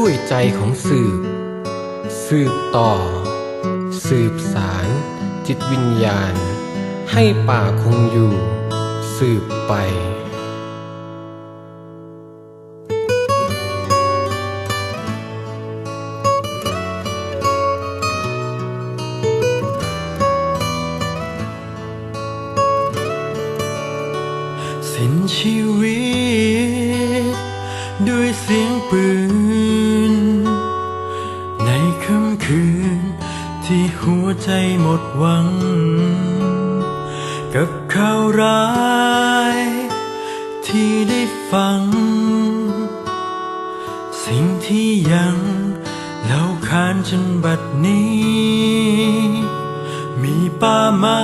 ด้วยใจของสืบ สืบต่อ สืบสาร จิตวิญญาณ ให้ป่าคงอยู่ สืบไปสิ้นชีวิต ด้วยเสียงปืนใน คืน ที่หัวใจหมดหวัง กับข่าวร้าย ที่ได้ฟัง สิ่งที่ยังเล่าขานจนบัดนี้ มีป่าไม้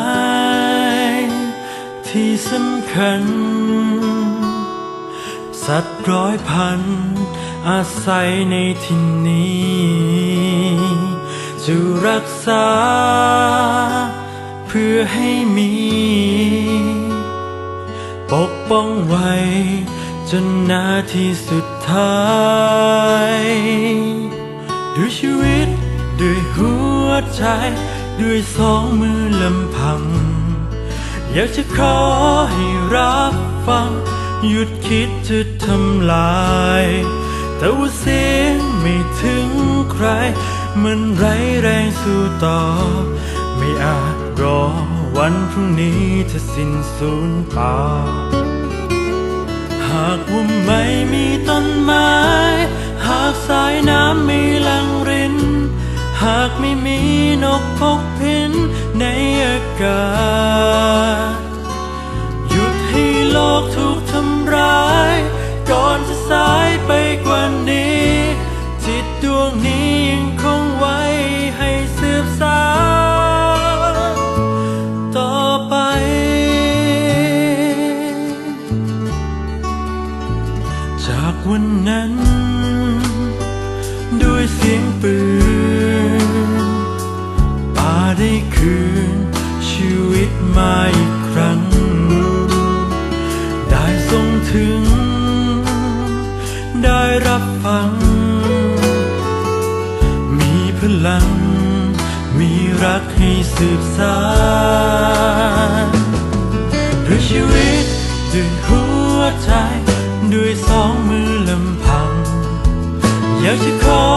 ที่สำคัญ สัตว์ร้อยพันอาศัยในที่นี้ จะรักษา เพื่อให้มี ปกป้องไว้ จนนาทีสุดท้ายด้วยชีวิตด้วยหัวใจ ด้วยสองมือลำพัง อยากจะขอให้รับฟัง หยุดคิดจะทำลาย แต่ว่าเสียงไม่ถึงใคร มันไรแรงสู้ต่อ ไม่อาจรอวันพรุ่งนี้จะสิ้นสูญเปล่า หากว่าไม่มีต้นไม้ หากสายน้ำไม่ลังริน หากไม่มีนกพกพินในอากาศ จากวันนั้น ด้วยเสียงปืนป่าได้คืน ชีวิตมาอีกครั้ง ได้ส่งถึง ได้รับฟัง มีพลัง มีรักให้สืบสาน อย